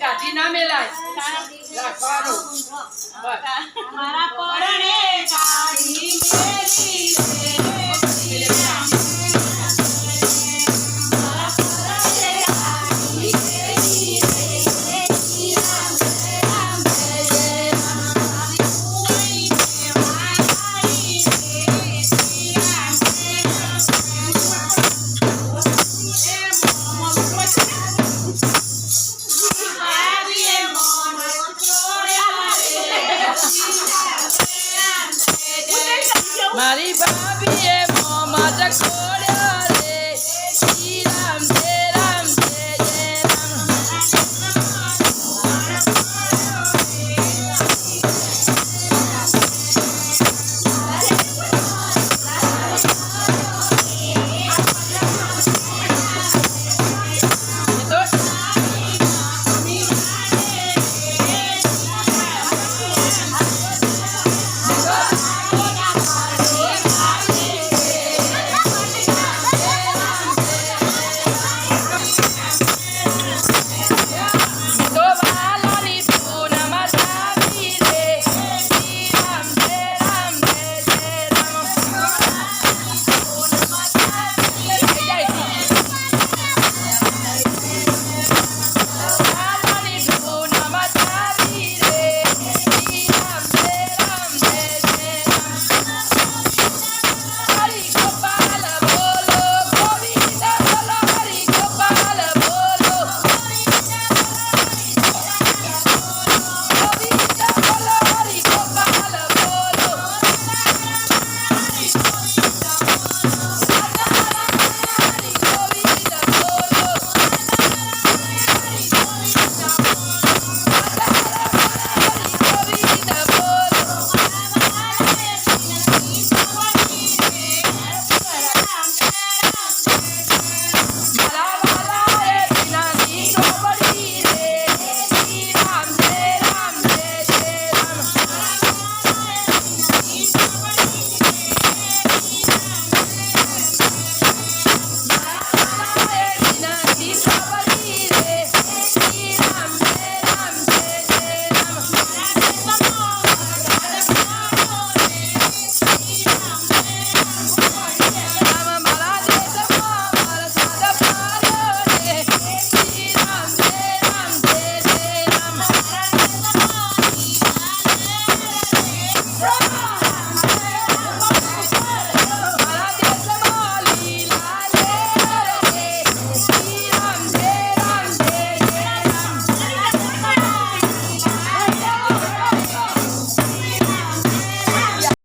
કાઢી ના મેલાય રાખવાનો મારા પરણે કાઢી મેલી মারি ভাবিয়ে মজা করে